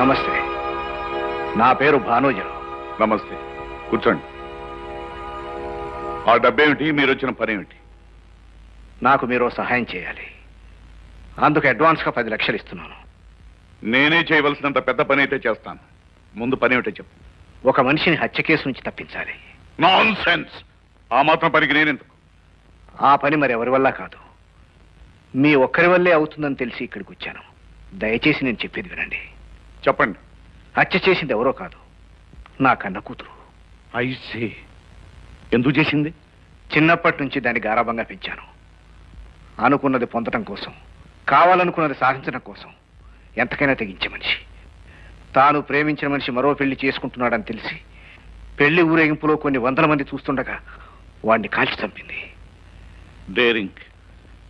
నమస్తే. నా పేరు భానోజరావు నమస్తే. కూర్చోండి. ఆ డబ్బేమిటి? మీరు వచ్చిన పని ఏమిటి నాకు మీరు సహాయం చేయాలి. అందుకు అడ్వాన్స్గా పది లక్షలు ఇస్తున్నాను. నేనే చేయవలసినంత పెద్ద పని అయితే చేస్తాను. ముందు పని ఏమిటో చెప్పు. ఒక మనిషిని హత్య కేసు నుంచి తప్పించాలి. నాన్ సెన్స్ ఆ మాత్రం పనికి నేనెందుకు? ఆ పని మరి ఎవరి వల్ల కాదు. మీ ఒక్కరి వల్లే అవుతుందని తెలిసి ఇక్కడికి వచ్చాను. దయచేసి నేను చెప్పేది వినండి. చెప్పండి. హత్య చేసింది ఎవరో కాదు. నా కన్న కూతురు. ఐసీ ఎందుకు చేసింది? చిన్నప్పటి నుంచి దాన్ని గారాభంగా పెంచాను. అనుకున్నది పొందడం కోసం కావాలనుకున్నది సాధించడం కోసం ఎంతకైనా తెగించే మనిషి. తాను ప్రేమించిన మనిషి మరో పెళ్ళి చేసుకుంటున్నాడని తెలిసి పెళ్ళి ఊరేగింపులో కొన్ని వందల మంది చూస్తుండగా వాడిని కాల్చి చంపింది. డేరింగ్.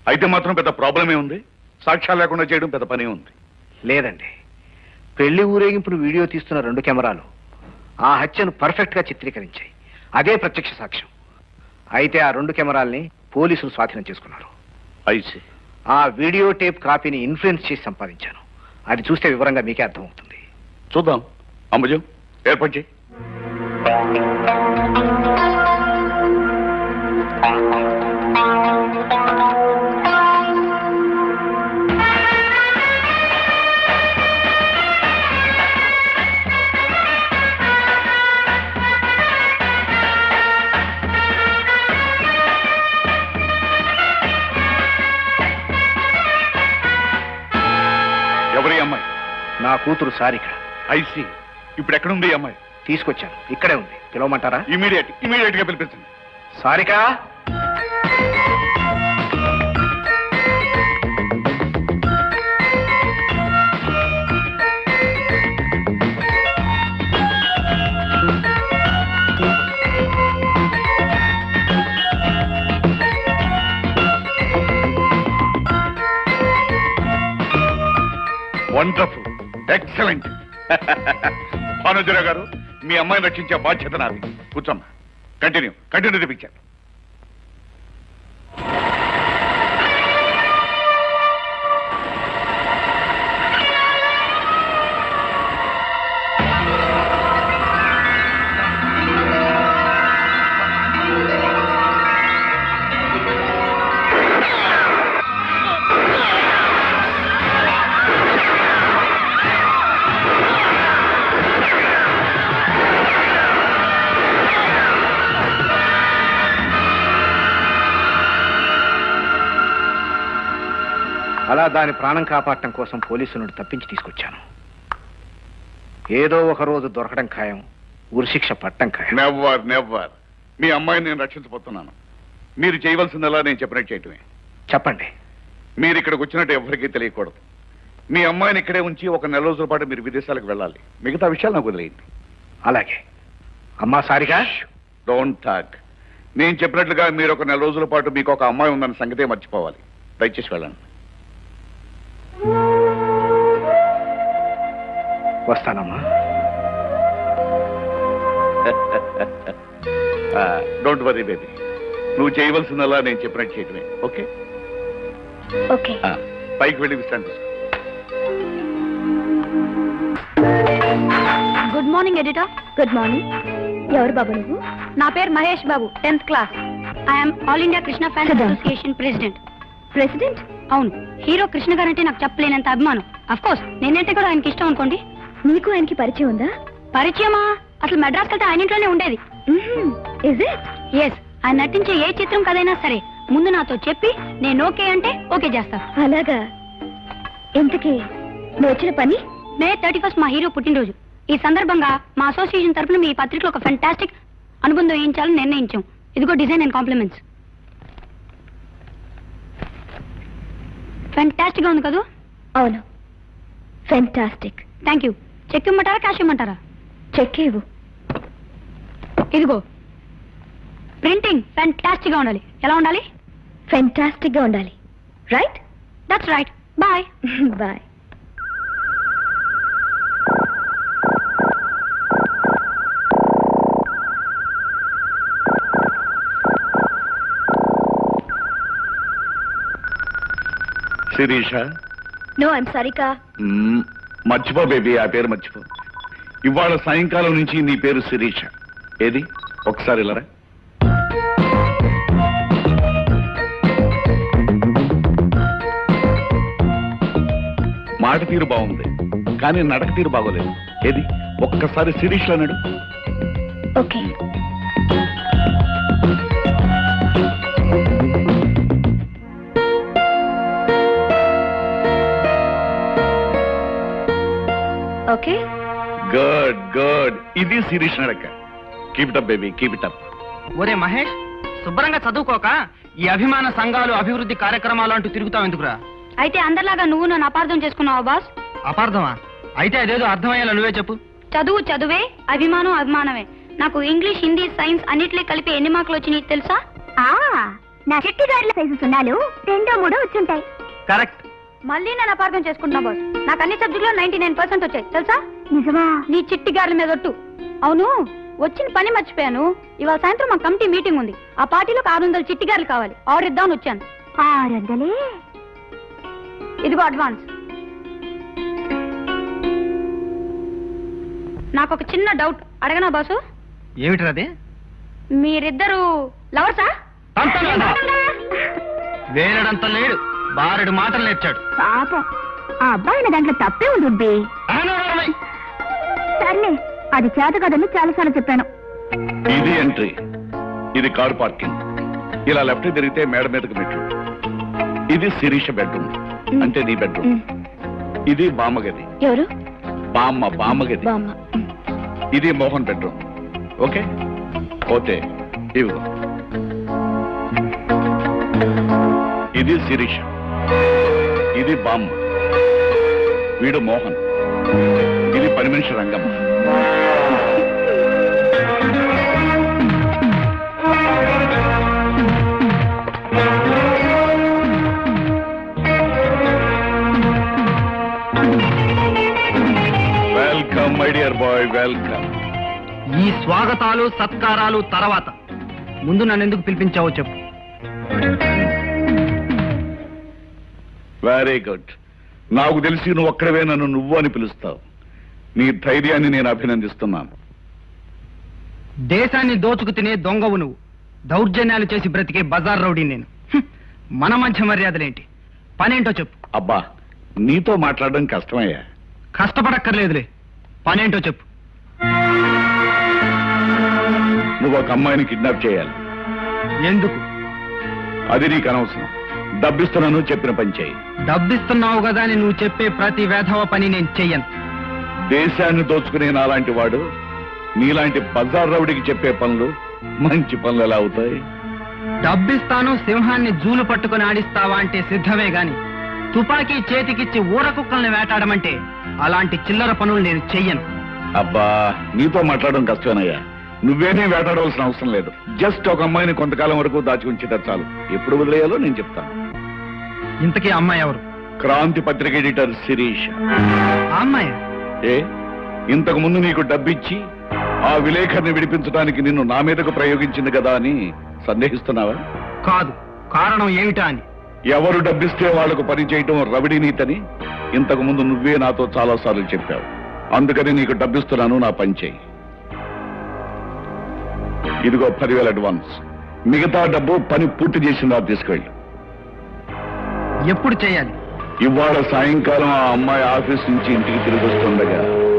అయితే మాత్రం పెద్ద ప్రాబ్లమే ఉంది. సాక్ష్యాలు లేకుండా చేయడం పెద్ద పనే ఉంది. లేదండి. పెళ్ళి ఊరేగింపును వీడియో తీస్తున్న రెండు కెమెరాలు ఆ హత్యను పర్ఫెక్ట్గా చిత్రీకరించాయి. అదే ప్రత్యక్ష సాక్ష్యం. అయితే ఆ రెండు కెమెరాల్ని పోలీసులు స్వాధీనం చేసుకున్నారు. ఐసీ ఆ వీడియో టేప్ కాపీని ఇన్ఫ్లుయెన్స్ చేసి సంపాదించాను. అది చూస్తే వివరంగా మీకే అర్థమవుతుంది. చూద్దాం. అంబుజం ఏర్పాటు చేయి. కూతురు సారిక. ఐసీ ఇప్పుడు ఎక్కడుంది ఈ అమ్మాయి? తీసుకొచ్చాను. ఇక్కడే ఉంది. పిలవమంటారా? ఇమీడియట్ ఇమీడియట్గా పిలిపించండి సారిక! ఎక్సలెంట్ భానుజరావు గారు మీ అమ్మాయిని రక్షించే బాధ్యత నాది. కూర్చోమ్మా. కంటిన్యూ కంటిన్యూ తెప్పించాను అలా దాని ప్రాణం కాపాడటం కోసం పోలీసులను తప్పించి తీసుకొచ్చాను. ఏదో ఒక రోజు దొరకడం ఖాయం ఉరిశిక్ష పట్టం ఖాయం. Never never. మీ అమ్మాయిని నేను రక్షించబోతున్నాను. మీరు చేయవలసిందలా నేను చెప్పినట్టు చేయటమే. చెప్పండి. మీరు ఇక్కడికి వచ్చినట్టు ఎవరికీ తెలియకూడదు. మీ అమ్మాయిని ఇక్కడే ఉంచి ఒక నెల రోజుల పాటు మీరు విదేశాలకు వెళ్ళాలి. మిగతా విషయాలు నాకు వదిలేయండి. అలాగే. అమ్మా సారిగా? Don't talk. నేను చెప్పినట్లుగా మీరు ఒక నెల రోజుల పాటు మీకు ఒక అమ్మాయి ఉందన్న సంగతే మర్చిపోవాలి. దయచేసి వెళ్ళండి. వస్తానమ్మా. డోంట్ వరీ బేబీ నువ్వు చేయవలసిందల్లా నేను చెప్పినట్టు చేయటమే. ఓకే. ఓకే పైకి వెళ్ళి విశ్రాంతి. Good morning editor good morning ఎవరు బాబు నువ్వు? నా పేరు Mahesh Babu tenth class I'm all India Krishna fans కదా. అసోసియేషన్ ప్రెసిడెంట్ ప్రెసిడెంట్ అవును. హీరో కృష్ణ గారంటే నాకు చెప్పలేనంత అభిమానం. అఫ్ కోర్స్ నేనంటే కూడా ఆయనకి ఇష్టం అనుకోండి. నీకు ఆయనకి పరిచయం ఉందా? పరిచయమా? అసలు మెడ్రాస్ వెళ్తే ఆయన ఇంట్లోనే ఉండేది. ఎస్ ఆయన నటించే ఏ చిత్రం కదైనా సరే ముందు నాతో చెప్పి నేను ఓకే అంటే ఓకే చేస్తా. అలాగా. ఇంతకీ నువ్వు వచ్చిన పని? మే థర్టీ ఫస్ట్ మా హీరో పుట్టినరోజు. ఈ సందర్భంగా మా అసోసియేషన్ తరపున మీ పత్రికలో ఒక ఫెంటాస్టిక్ అనుబంధం వేయించాలని నిర్ణయించాం. ఇదిగో డిజైన్ అండ్ కాంప్లిమెంట్స్. ఫెంటాస్టిక్గా ఉంది కదా? అవును. ఫెంటాస్టిక్ థ్యాంక్ యూ చెక్ ఇమ్మంటారా క్యాష్ ఇమ్మంటారా? చెక్ ఇవ్వు. ఇదిగో. ప్రింటింగ్ ఫెంటాస్టిక్గా ఉండాలి. ఎలా ఉండాలి? ఫెంటాస్టిక్గా ఉండాలి. Right that's right bye bye Shirisha? No I'm Sarika. మర్చిపో బేబీ ఆ పేరు మర్చిపో ఇవాళ సాయంకాలం నుంచి నీ పేరు శిరీష. ఏది? ఒకసారి ఇలా మాట తీరు బాగుంది కానీ నడక తీరు బాగోలేదు. ఏది? ఒక్కసారి శిరీష్ అన్నాడు. ఓకే. ఓకే గుడ్ గుడ్ ఇది శిరీష్ నడక. Keep it up baby keep it up ఒరే మహేష్ శుభ్రంగా చదువుకోక ఈ అభిమాన సంఘాలు అభివృద్ధి కార్యక్రమాలు అంటూ తిరుగుతావు ఎందుకురా? అయితే అందరిలాగా నువ్వు నన్ను అపార్థం చేసుకున్నావా బాస్? అపార్థమా? అయితే అదేదో అర్థమయ్యేలా నువ్వే చెప్పు. చదువు చదువే అభిమానం అభిమానమే. నాకు ఇంగ్లీష్ హిందీ సైన్స్ అన్నిట్లో కలిపి ఎన్ని మార్కులు వచ్చినాయి తెలుసా? నా చెట్టి గారిల సైజు సున్నాలు రెండో మూడో వచ్చుంటాయి. కరెక్ట్ మళ్ళీ నేను అపార్థం చేసుకుంటున్నా బాస్. నాకు అన్ని సబ్జెక్టులో నైన్టీ నైన్ పర్సెంట్ వచ్చాయి. తెలుసా? నిజమా? నీ చిట్టి గార్ల మీద ఒట్టు. అవును వచ్చిన పని మర్చిపోయాను. ఇవాళ సాయంత్రం మా కమిటీ మీటింగ్ ఉంది. ఆ పార్టీలో ఆరు వందల చిట్టి గారులు కావాలి. ఆర్డర్ ఇద్దామని వచ్చాను. ఆరు వందలే? ఇదిగో అడ్వాన్స్. నాకు ఒక చిన్న డౌట్. అడగనా బాసు? ఏమిటిరది మీరిద్దరు లవర్సా? వేరడంత లేడు. బారెడు మాటలు నేర్చాడు. పాపం. ఆ అబ్బాయి దాంట్లో తప్పే ఉంది సర్లే అది చేత కదని చాలాసార్లు చెప్పాను. ఇది ఎంట్రీ. ఇది కార్ పార్కింగ్. ఇలా లెఫ్ట్ తిరిగితే మేడ మీదకి మెట్లు. ఇది శిరీష బెడ్రూమ్. అంటే నీ బెడ్రూమ్. ఇది బామ్మగది ఎవరు? బామ్మ బామ్మగది బామ్మ. ఇది మోహన్ బెడ్రూమ్. ఓకే? ఓకే ఇవిగో. ఇది శిరీష. ఇది బామ్మ. వీడు మోహన్. ఇది పని మనిషి Rangamma. Welcome my dear boy welcome ఈ స్వాగతాలు సత్కారాలు తర్వాత. ముందు నన్ను ఎందుకు పిలిపించావో చెప్పు. వెరీ గుడ్ నాకు తెలిసి నువ్వు ఒక్కడవే నన్ను నువ్వు అని పిలుస్తావు. నీ ధైర్యాన్ని నేను అభినందిస్తున్నాను. దేశాన్ని దోచుకు తినే దొంగవు నువ్వు. దౌర్జన్యాలు చేసి బ్రతికే బజార్ రౌడీ నేను. హ్మ్. మన మధ్య మర్యాదలేంటి? పనేంటో చెప్పు. అబ్బా నీతో మాట్లాడడం కష్టమయ్యా. కష్టపడక్కర్లేదులే. పనేంటో చెప్పు. నువ్వు ఒక అమ్మాయిని కిడ్నాప్ చేయాలి. ఎందుకు? అది నీకు అనవసరం. డబ్బిస్తున్నాను చెప్పిన పని చేయి. డబ్బిస్తున్నావు కదా అని నువ్వు చెప్పే ప్రతి వేధవ పని నేను చెయ్యను. దేశాన్ని దోచుకునే నాలాంటి వాడు నీలాంటి బజార్ రౌడికి చెప్పే పనులు మంచి పనులు ఎలా అవుతాయి? డబ్బిస్తాను సింహాన్ని జూలు పట్టుకుని ఆడిస్తావా అంటే సిద్ధమే గాని తుపాకీ చేతికిచ్చి ఊర కుక్కల్ని వేటాడమంటే అలాంటి చిల్లర పనులు నేను చెయ్యను. అబ్బా నీతో మాట్లాడడం కష్టమేనయ్యా. నువ్వేనే వేటాడవలసిన అవసరం లేదు. జస్ట్ ఒక అమ్మాయిని కొంతకాలం వరకు దాచి ఉంచితే చాలు. ఎప్పుడు వదిలేయాలో నేను చెప్తాను. ఇంతకీ అమ్మాయి ఎవరు? క్రాంతి పత్రిక ఎడిటర్ శిరీష్. అమ్మాయి? ఏ? ఇంతకు ముందు నీకు డబ్బిచ్చి ఆ విలేకరిని విడిపించడానికి నిన్ను నా మీదకు ప్రయోగించింది కదా అని సందేహిస్తున్నావా? కాదు. కారణం ఏమిటా అని? ఎవరు డబ్బిస్తే వాళ్ళకు పని చేయటం రవిడి నీతని? ఇంతకు ముందు నువ్వే నాతో చాలా సార్లు చెప్పావు. అందుకని నీకు డబ్బిస్తున్నాను నా పని చేయి. ఇదిగో పదివేల అడ్వాన్స్. మిగతా డబ్బు పని పూర్తి చేసిన తీసుకెళ్ళి ఎప్పుడు చేయాలి? ఇవాళ సాయంకాలం ఆ అమ్మాయి ఆఫీస్ నుంచి ఇంటికి తిరిగి వస్తుండగా.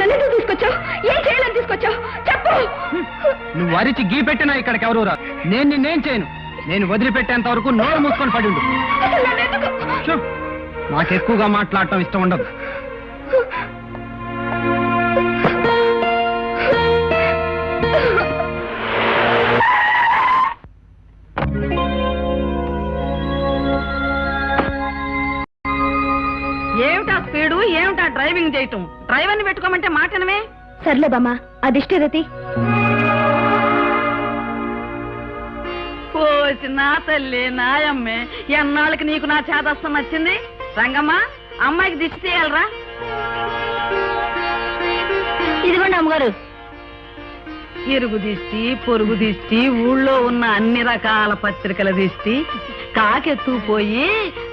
నన్ను తీసుకొచ్చావు? ఏం చేయాలని తీసుకొచ్చావు? చెప్పు. నువ్వు అరిచి గీ పెట్టినా ఇక్కడికి ఎవరు రా నేను నిన్నేం చేయను? నేను వదిలిపెట్టేంత వరకు నోరు మూసుకొని పడి ఉండు. నాకు ఎక్కువగా మాట్లాడటం ఇష్టం ఉండదు. ఏమిటా డ్రైవింగ్ చేయటం. డ్రైవర్ని పెట్టుకోమంటే మాటనమే? సర్లే బామ్మ అదిష్టరతి కోసి నా తల్లి నాయమ్మే ఎన్నాళ్ళకి నీకు నా చేదస్తం వచ్చింది రంగమ్మ అమ్మాయికి దిష్టి తీయాలరా. ఇదిగోండి అమ్మగారు. ఇరుగు దిష్టి పొరుగు దిష్టి ఊళ్ళో ఉన్న అన్ని రకాల పత్రికల దిష్టి కాకెత్తుకుపోయి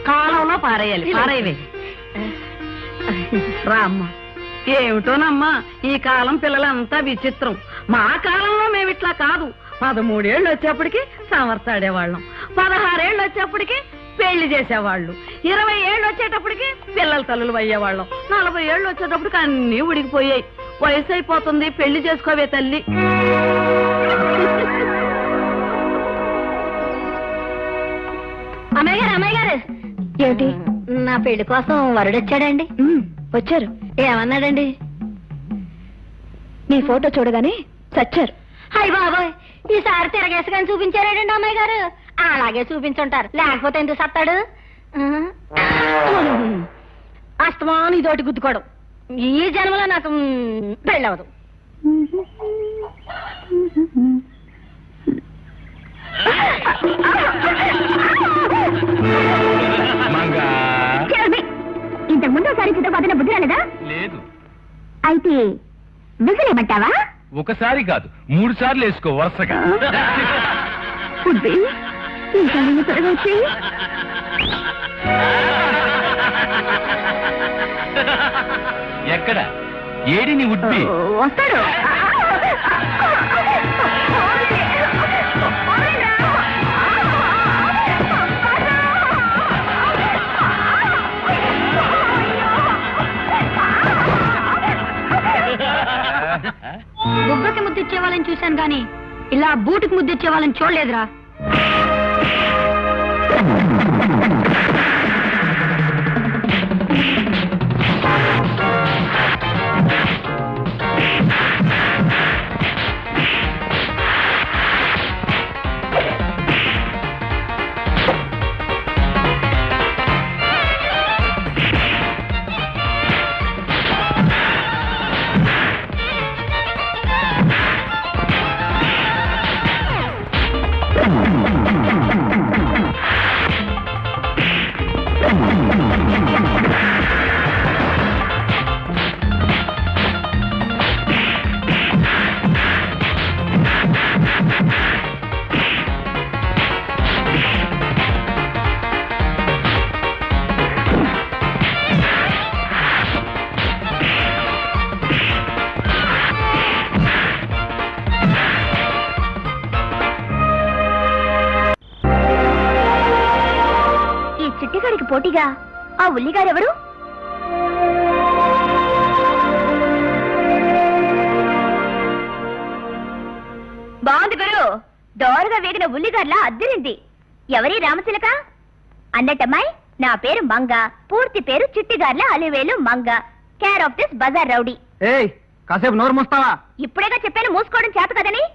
కాలంలో పారేయాలి. పారేయవే. రా అమ్మ. ఏమిటోనమ్మా ఈ కాలం పిల్లలంతా విచిత్రం. మా కాలంలో మేము ఇట్లా కాదు. పదమూడేళ్ళు వచ్చేప్పటికి సమర్తాడేవాళ్ళం పదహారేళ్ళు వచ్చేప్పటికి పెళ్ళి చేసేవాళ్ళు. ఇరవై ఏళ్ళు వచ్చేటప్పటికి పిల్లల తల్లులు అయ్యేవాళ్ళం. నలభై ఏళ్ళు వచ్చేటప్పటికి అన్నీ ఉడికిపోయాయి. వయసు అయిపోతుంది పెళ్ళి చేసుకోవే తల్లి. అమ్మాయి గారు అమ్మాయి గారు ఏమిటి? నా పెళ్ళి కోసం వరుడొచ్చాడండి. వచ్చారు. ఏమన్నాడండి? నీ ఫోటో చూడగానే చచ్చారు. అయ్య బాబోయ్ ఈసారి తిరగేసుకొని చూపించారాడండి అమ్మాయి గారు? అలాగే చూపించుంటారు. లేకపోతే ఎందుకు సత్తాడు? అస్తమాను ఇదోటి గుద్దుకోవడం. ఈ జన్మలో నాకు పెళ్ళవదు. ఇంతకు ముందు ఒకసారి పదిన బుద్ధి రాలేదా? లేదు. అయితే విసిరేమంటావా ఒకసారి కాదు మూడు సార్లు వేసుకో వరుసగా. బుద్ధి త్వరగా ఎక్కడ? ఏడిని ఉడ్బి వస్తాడు. ముద్దిచ్చే వాళ్ళని చూశాను గాని ఇలా బూటికి ముద్దిచ్చే వాళ్ళని చూడలేదురా. పోటీగా ఆ ఉల్లిగారెవరు? బాగుంది గురు. దోరగా వేగిన ఉల్లిగార్లా అద్దరింది. ఎవరి రామచిలక? అన్నట్టమ్మాయి నా పేరు మంగ. పూర్తి పేరు Chittigarla Alivelu Manga. Care of this bazaar rowdy. ఏయ్ కాసేపు నోరు మూస్తావా? ఇప్పుడేగా చెప్పాను మూసుకోవడం చేత కదని.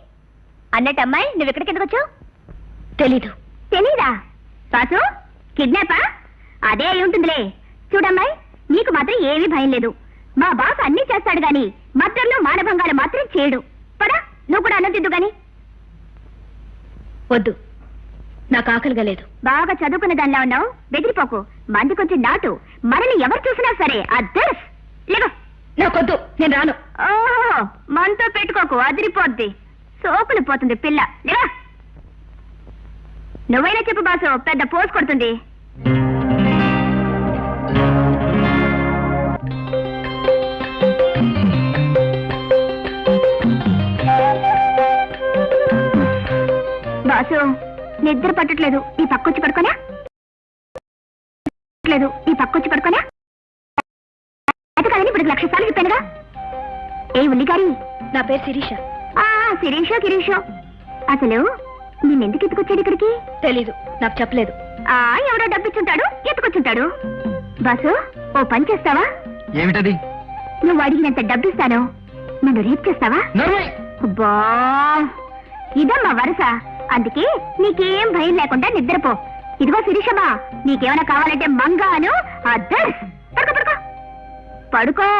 అన్నట్టమ్మాయి నువ్వు ఇక్కడికి ఎందుకు వచ్చావు? తెలీదు. తెలీదా? సాసు కిడ్నాపా? అదే అయి ఉంటుందిలే. చూడమ్మాయి నీకు మాత్రం ఏమీ భయం లేదు. మా బాస్ అన్ని చేస్తాడు గాని మద్దర్లో మానభంగాలు మాత్రం చేయడు. పదా నువ్వు కూడా అన్నం తిద్దు గాని. వద్దు. నాకు ఆకలిగా లేదు. బాగా చదువుకున్న దానిలా ఉన్నావు. బెదిరిపోకు. మంది కొంచెం నాటు. మనల్ని ఎవరు చూసినా సరే అద్దర్స్ లేవు. నాకొద్దు నేను రాను. ఓహో మనతో పెట్టుకోకు. అదిరిపోద్ది. సోకులు పోతుంది పిల్ల. లేవా. నువ్వైనా చెప్పు బాసు పెద్ద పోసు కొడుతుంది. బాసు నిద్ర పట్టట్లేదు. ఈ పక్కొచ్చి పడుకోనా? లేదు ఈ పక్కొచ్చి పడుకోనా? అది కాదని ఇప్పుడు లక్ష సార్లు చెప్పానుగా. ఏ ఉల్లి గారి నా పేరు శిరీష. శిరీషో గిరీషో. అసలు నిన్నెందుకు ఎత్తుకొచ్చాడు ఇక్కడికి? తెలీదు నాకు చెప్పలేదు. ఆ ఎవడో డబ్బిచ్చుంటాడు ఎత్తుకొచ్చుంటాడు. బాసు ఓ పని చేస్తావా? ఏమిటది? నువ్వు అడిగినంత డబ్బిస్తాను. నన్ను రేప్ చేస్తావా? అబ్బా! ఇదమ్మా వరుస. అందుకే నీకేం భయం లేకుండా నిద్రపో. ఇదిగో శిరీషమా నీకేమైనా కావాలంటే మంగాను అద్దర్ పడుకో పడుకో. పడుకో.